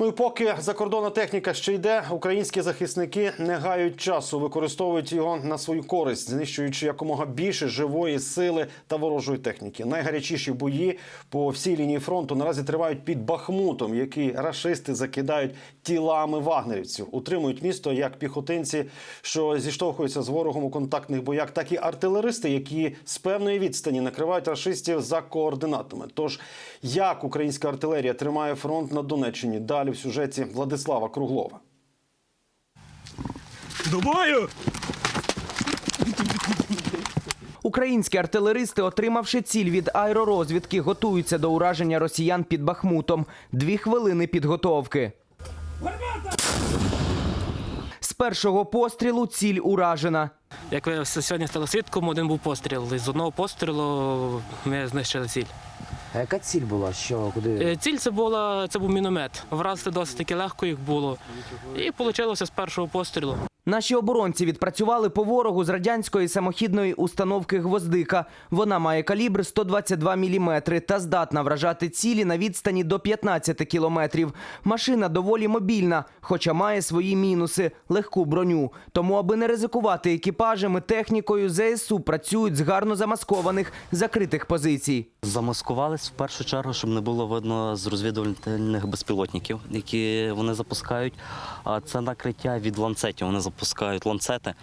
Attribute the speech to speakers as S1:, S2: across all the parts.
S1: Ну і поки закордонна техніка ще йде, українські захисники не гають часу, використовують його на свою користь, знищуючи якомога більше живої сили та ворожої техніки. Найгарячіші бої по всій лінії фронту наразі тривають під Бахмутом, який рашисти закидають тілами вагнерівців. Утримують місто як піхотинці, що зіштовхуються з ворогом у контактних боях, так і артилеристи, які з певної відстані накривають рашистів за координатами. Тож як українська артилерія тримає фронт на Донеччині? Далі в сюжеті Владислава Круглова.
S2: До бою!
S3: Українські артилеристи, отримавши ціль від аеророзвідки, готуються до ураження росіян під Бахмутом. Дві хвилини підготовки. З першого пострілу ціль уражена.
S4: Як виявився сьогодні з телесвідком, один був постріл. І з одного пострілу ми знищили ціль.
S5: А яка ціль була? Що куди?
S4: Е, Ціль це була це був міномет. Вразити досить легко їх було. І вийшло з першого пострілу.
S3: Наші оборонці відпрацювали по ворогу з радянської самохідної установки «Гвоздика». Вона має калібр 122 мм та здатна вражати цілі на відстані до 15 кілометрів. Машина доволі мобільна, хоча має свої мінуси – легку броню. Тому, аби не ризикувати екіпажами, технікою ЗСУ працюють з гарно замаскованих закритих позицій.
S6: Замаскувались в першу чергу, щоб не було видно з розвідувальних безпілотників, які вони запускають. А це накриття від ланцетів. Вони запускають ланцети.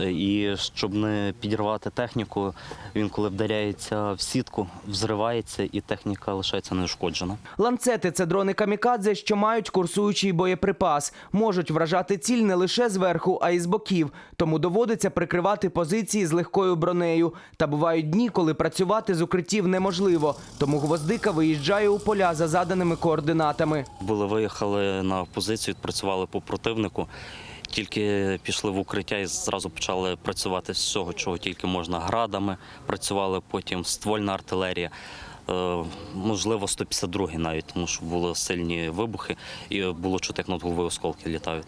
S6: Е, І щоб не підірвати техніку, він коли вдаряється в сітку, взривається і техніка лишається неушкоджена.
S3: Ланцети це дрони камікадзе, що мають курсуючий боєприпас. Можуть вражати ціль не лише зверху, а й з боків. Тому доводиться прикривати позиції з легкою бронею. Та бувають дні, коли працювати з укриттів неможливо. Тому гвоздика виїжджає у поля за заданими координатами.
S6: Були виїхали на позицію, відпрацювали по противнику. Тільки пішли в укриття і зразу почали працювати з всього, чого тільки можна градами. Працювали потім ствольна артилерія, е, можливо, 152-й навіть, тому що були сильні вибухи і було чути, як над головою осколки літають.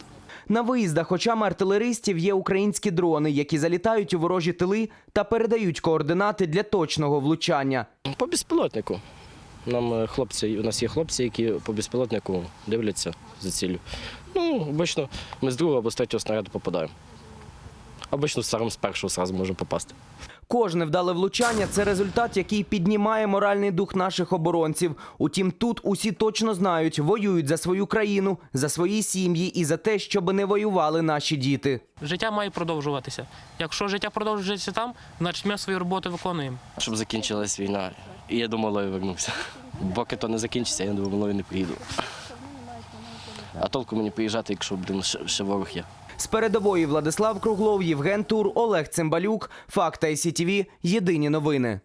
S3: На виїздах очами артилеристів є українські дрони, які залітають у ворожі тили та передають координати для точного влучання.
S7: По безпілотнику. Нам е, хлопці, у нас є хлопці, які по безпілотнику дивляться за ціллю. Ну, обично ми з другого або з третього снаряду попадаємо. Обично сам з першого сразу можемо попасти.
S3: Кожне вдале влучання це результат, який піднімає моральний дух наших оборонців. Утім, тут усі точно знають, воюють за свою країну, за свої сім'ї і за те, щоб не воювали наші діти.
S4: Життя має продовжуватися. Якщо життя продовжується там, значить ми свою роботу виконуємо.
S7: Щоб закінчилась війна. І я до малої вернувся. Поки то не закінчиться, я до малої не приїду. А толку мені приїжджати, якщо блин, ще, ворог є.
S3: З передової Владислав Круглов, Євген Тур, Олег Цимбалюк. Факта і. Єдині новини.